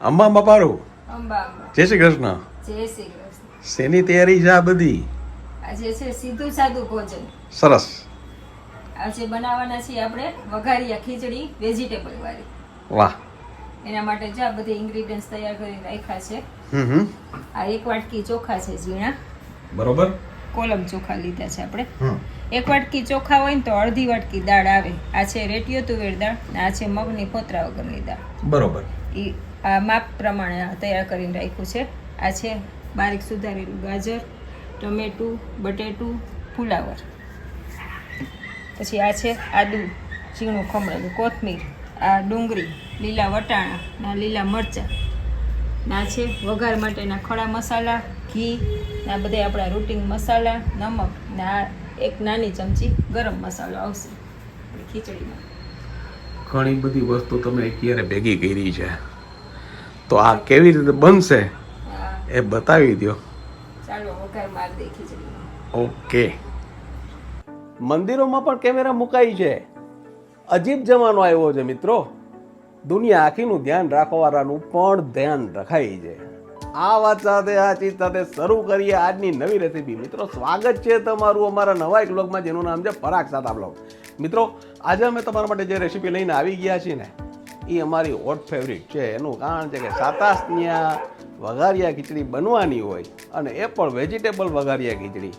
અંબા અંબા અંબા જય શ્રી કૃષ્ણ. જય શ્રી કૃષ્ણ. શેની તૈયારી છે આ બધી? આજે છે સીધું સાદું ભોજન. સરસ. આજે બનાવવાના છે આપણે વઘારિયા ખીચડી વેજીટેબલ વાળી. વાહ. એના માટે જો આ બધી ઇન્ગ્રેડિયન્ટ્સ તૈયાર કરી રાખ્યા છે. હમ હમ. આ એક વાટકી ચોખા છે ઝીણા. બરોબર. કોલમ ચોખા લીધા છે આપણે. એક વાટકી ચોખા હોય ને તો અડધી વાટકી દાળ આવે. આ છે રેટિયો તુવેર દાળ આ છે મગની ફોતરા વગરની દાળ. બરોબર. એ આ માપ પ્રમાણે તૈયાર કરીને રાખ્યું છે. આ છે બારીક સુધારેલું ગાજર, ટમેટું, બટેટું, ફુલાવર. પછી આ છે આદુ, ઝીણું ખમણેલું કોથમીર, આ ડુંગળી, લીલા વટાણા, ના લીલા મરચાં, ના છે વઘાર માટેના ખડા મસાલા, ઘી, ના બધા આપણા રૂટિન મસાલા, નમક, ના એક નાની ચમચી ગરમ મસાલો આવશે. ખીચડીમાં. ઘણી બધી વસ્તુ તમે અત્યારે ભેગી કરી છે? તો આ કેવી રીતે બનશે એ બતાવી દો ઓકે. મંદિરોમાં પણ કેમેરા મુકાઈ છે. અજીબ જમાનો આવ્યો છે મિત્રો. દુનિયા આખીનું ધ્યાન રાખવાવાળાનું પણ ધ્યાન રખાય છે. આ વાત સાથે આ ચીજ સાથે શરૂ કરીએ આજની નવી રેસીપી. મિત્રો સ્વાગત છે તમારું અમારા નવા એક બ્લોગમાં જેનું નામ છે પરાગ સાતા બ્લોગ મિત્રો આજે અમે તમારા માટે જે રેસીપી લઈને આવી ગયા છીએ ને એ અમારી હોટ ફેવરિટ છે. એનું કારણ છે કે સાતાસનિયા વઘારિયા ખીચડી બનવાની હોય અને એ પણ વેજીટેબલ વઘારિયા ખીચડી.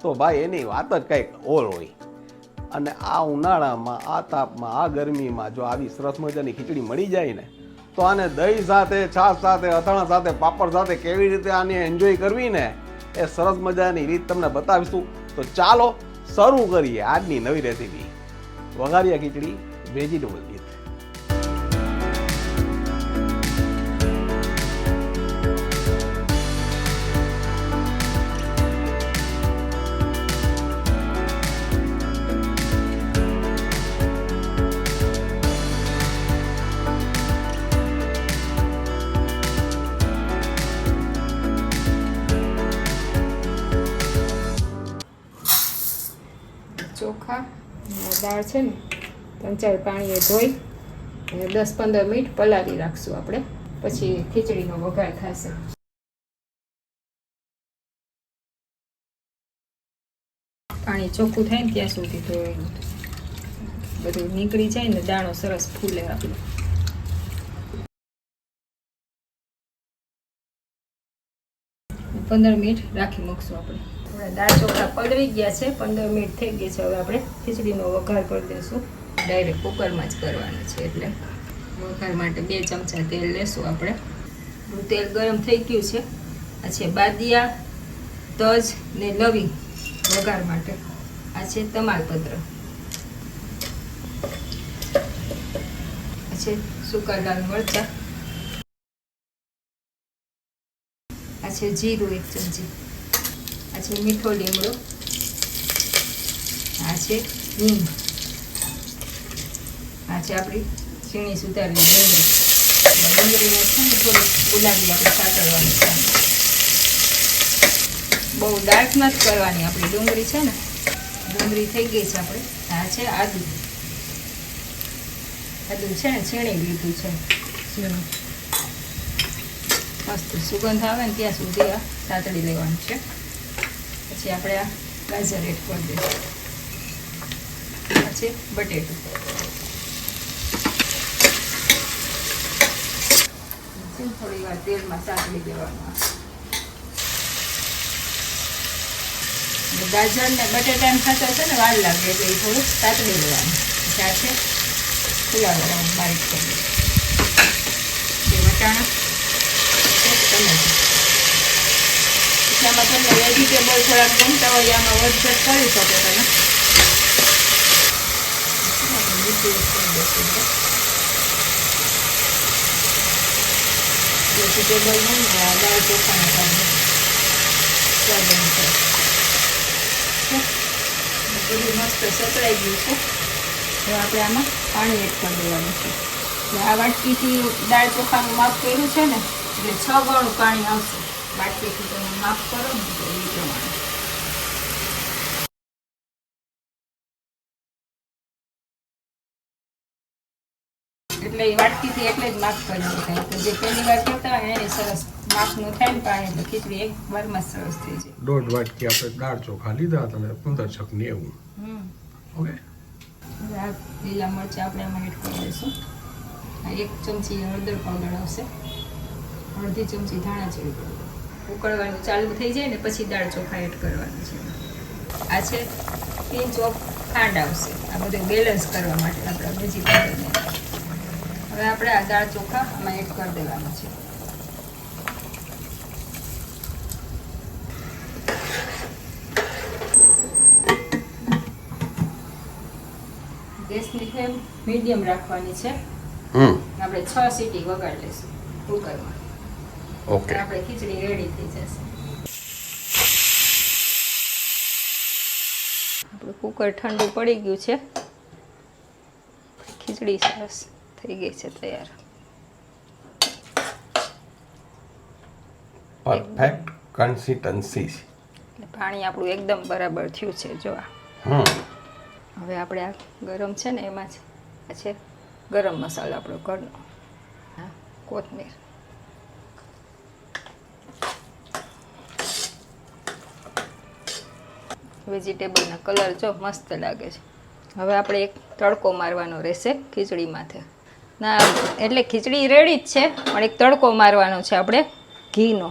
તો ભાઈ, એની વાત જ કંઈક ઓલ હોય. અને આ ઉનાળામાં, આ તાપમાં, આ ગરમીમાં જો આવી સરસ મજાની ખીચડી મળી જાય ને, તો આને દહીં સાથે, છાશ સાથે, અથાણા સાથે, પાપડ સાથે કેવી રીતે આને એન્જોય કરવી ને, એ સરસ મજાની રીત તમને બતાવીશું. તો ચાલો શરૂ કરીએ આજની નવી રેસીપી વઘારિયા ખીચડી વેજીટેબલ રીત દાળ છે ને, ત્રણ ચાર પાણીએ ધોઈ અને દસ પંદર મિનિટ પલાળી રાખશું આપણે. પછી ખીચડીનો વઘાર થશે. પાણી ચોખ્ખું થાય ને ત્યાં સુધી ધોવાનું. બધું નીકળી જાય ને દાણો સરસ ફૂલે આપણો. પંદર મિનિટ રાખી મૂકશું આપણે. આપણા દાળ ચોખા પલળી ગયા છે, પંદર મિનિટ થઈ ગઈ છે, હવે આપણે ખીચડીનો વઘાર કરી દઈશું. ડાયરેક્ટ કુકરમાં જ કરવાનો છે, એટલે વઘાર માટે બે ચમચા તેલ લેશું આપણે તેલ ગરમ થઈ ગયું છે. આ છે બાદિયા, તજ ને લવિંગ વઘાર માટે. આ છે તમાલપત્ર. આ છે સૂકા લાલ મરચાં. આ છે જીરું એક ચમચી. આ છે મીઠો લીમડો. આ છે હિંગ. આ છે આપણી ઝીણી સુધારેલી ડુંગળી. ડુંગળીને છે ને થોડીક ગુલાબી આપણે સાતળવાની છે. બહુ ડાર્ક નથી કરવાની આપણી ડુંગળી છે ને. ડુંગળી થઈ ગઈ છે આપણે. આ છે આદુ. આદુ છે ને છીણી લીધું છે. મસ્ત સુગંધ આવે ને ત્યાં સુધી આ સાતળી લેવાનું છે. પછી આપણે આ ગાજર એડ કરી દઈશું. પછી બટેટું. થોડી વાર તેલમાં સાંકળી દેવાનું ગાજર ને બટેટાને ખાતા છે ને વાર લાગે એટલે એ થોડું સાતળી લેવાનું આ છે ફુલાવર બારીક કરી વટાણા ટમેટું. પછી આમાં તમને વેજીટેબલ થોડાક ગમતા હોય આમાં વધઘટ કરી શકો તમે આપણે મીઠું એક કરી દઈશું અંદર. વેજીટેબલ નહીં ને આ દાળ ચોખાના કારણે સ્વાદ અનુસાર બધું મસ્ત સતરાઈ ગયું છે હવે આપણે આમાં પાણી એડ કરી દેવાનું છે એટલે આ વાટકીથી દાળ ચોખાનું માપ કર્યું છે ને એટલે છ ગણું પાણી આવશે વાટકીથી તમે માફ કરો ને તો એ પ્રમાણે. એટલે એ વાટકીથી એટલે જ માફ કરી દેખાય તો જે પહેલી વાર કરતા હોય એને સરસ માફનું થાય ને પાણી એટલે ખીચડી એક વારમાં સરસ થઈ જાય. દોઢ વાટકી આપણે દાળ ચોખા લીધા હતા અને પંદર છક નેવું. હમ. ઓકે? લીલા મરચાં આપણે એમાં એડ કરી દઈશું. એક ચમચી હળદર પાવડર આવશે. અડધી ચમચી ધાણા પાવડર ઉકળવાનું ચાલુ થઈ જાય ને પછી દાળ ચોખા એડ કરવાનું છે. આ છે પિંચ ઓફ ખાંડ આવશે. આ બધું બેલેન્સ કરવા માટે આપણા વેજીટેબલને હવે આપણે આ દાળ ચોખા આમાં એડ કરી દેવાનું છે. ગેસની ફ્લેમ મીડિયમ રાખવાની છે. આપણે છ સીટી વગાડી લઈશું કુકરમાં. ઓકે આપણે ખીચડી રેડી થઈ જશે. આપણું કુકર ઠંડુ પડી ગયું છે. ખીચડી સરસ થઈ ગઈ છે તૈયાર. પરફેક્ટ કન્સિસ્ટન્સી પાણી આપણું એકદમ બરાબર થયું છે જો આ હવે આપણે આ ગરમ છે ને એમાં જ આ છે ગરમ મસાલો આપણો ઘરનો. હા કોથમીર. વેજીટેબલના કલર જો મસ્ત લાગે છે. હવે આપણે એક તડકો મારવાનો રહેશે ખીચડી માથે ના, એટલે ખીચડી રેડી જ છે, પણ એક તડકો મારવાનો છે આપણે ઘીનો.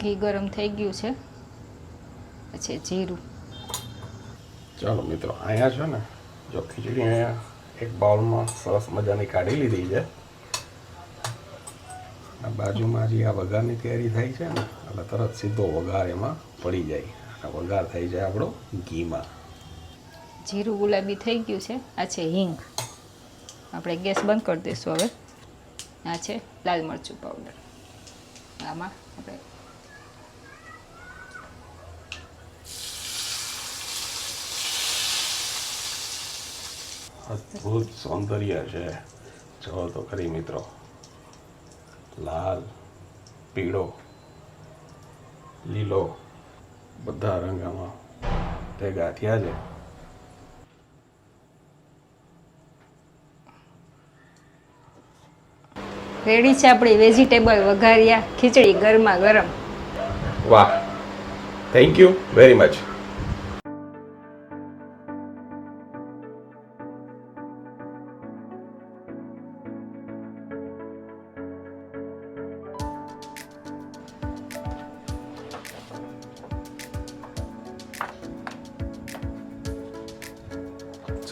ઘી ગરમ થઈ ગયું છે, પછી જીરું. ચાલો મિત્રો, અહીંયા છે ને, જો ખીચડી અહીંયા એક બાઉલમાં સરસ મજાની કાઢી લીધી છે. બાજુમાં જે આ વઘારની તૈયારી થાય છે ને એટલે તરત સીધો વઘાર એમાં પડી જાય. અને વઘાર થઈ જાય આપણો ઘીમાં. જીરું ગુલાબી થઈ ગયું છે. આ છે હિંગ. આપણે ગેસ બંધ કરી દઈશું હવે. આ છે લાલ મરચું પાવડર આમાં આપણે અદ્ભુત સૌંદર્ય છે. જો તો ખરી મિત્રો. લાલ પીળો લીલો બધા રંગ આમાં ભેગા થયા છે. રેડી છે આપણી વેજીટેબલ વઘારિયા ખીચડી ગરમા ગરમ. વાહ. થેન્ક યુ વેરી મચ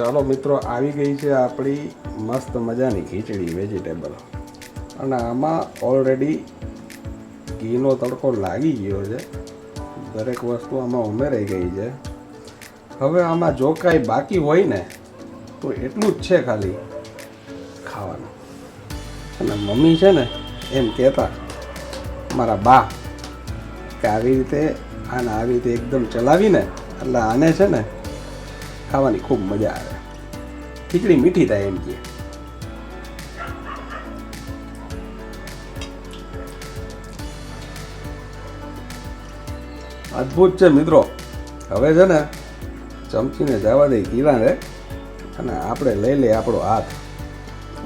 ચાલો મિત્રો, આવી ગઈ છે આપણી મસ્ત મજાની ખીચડી વેજીટેબલ અને આમાં ઓલરેડી ઘીનો તડકો લાગી ગયો છે. દરેક વસ્તુ આમાં ઉમેરાઈ ગઈ છે. હવે આમાં જો કાંઈ બાકી હોય ને, તો એટલું જ છે ખાલી ખાવાનું. અને મમ્મી છે ને, એમ કહેતા, મારા બા, કે આવી રીતે, આને આવી રીતે એકદમ ચલાવીને, એટલે આને છે ને ખાવાની ખૂબ મજા આવે. ખીચડી મીઠી થાય એમ કે. અદ્ભુત છે મિત્રો. હવે છે ને ચમચીને જવા દે કિરાને અને આપણે લઈ લઈએ આપણો હાથ.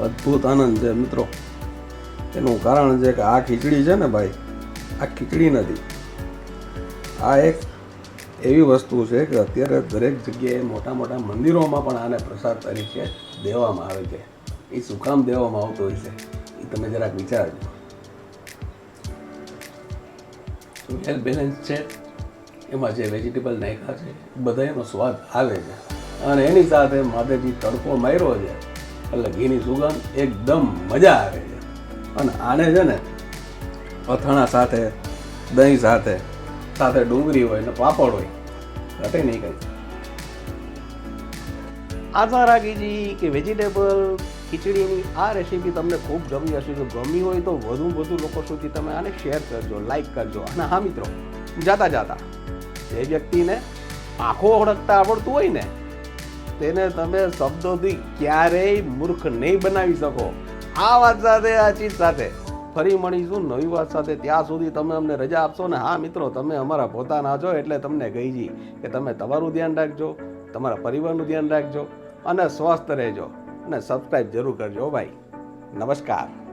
અદ્ભુત આનંદ છે મિત્રો. એનું કારણ છે કે આ ખીચડી છે ને ભાઈ, આ ખીચડી નથી. આ એક એવી વસ્તુ છે કે અત્યારે દરેક જગ્યાએ મોટા મોટા મંદિરોમાં પણ આને પ્રસાદ તરીકે દેવામાં આવે છે. એ શું દેવામાં આવતો હોય છે? એ તમે જરાક વિચારજો. વેલ બેલેન્સ છે? એમાં જે વેજીટેબલ નાખ્યા છે બધા એનો સ્વાદ આવે છે. અને એની સાથે માધેજી તડકો માર્યો છે, એટલે ઘીની સુગંધ એકદમ મજા આવે છે. અને આને છે ને અથાણા સાથે, દહીં સાથે સાથે ડુંગળી હોય ને પાપડ હોય, ઘટે નહીં કંઈ. આશા રાખીજી કે વેજીટેબલ ખીચડીની આ રેસીપી તમને ખૂબ ગમી હશે. જો ગમી હોય તો વધુ વધુ લોકો સુધી તમે આને શેર કરજો, લાઈક કરજો. અને હા મિત્રો, જાતા જાતા, જે વ્યક્તિને આંખો ઓળખતા આવડતું હોય ને, તેને તમે શબ્દોથી ક્યારેય મૂર્ખ નહીં બનાવી શકો. આ વાત સાથે, આ ચીજ સાથે. ફરી મળીશું નવી વાત સાથે. ત્યાં સુધી તમે અમને રજા આપશો ને હા મિત્રો, તમે અમારા પોતાના છો એટલે તમને કહી જી કે તમે તમારું ધ્યાન રાખજો, તમારા પરિવારનું ધ્યાન રાખજો અને સ્વસ્થ રહેજો અને સબસ્ક્રાઈબ જરૂર કરજો ભાઈ. નમસ્કાર.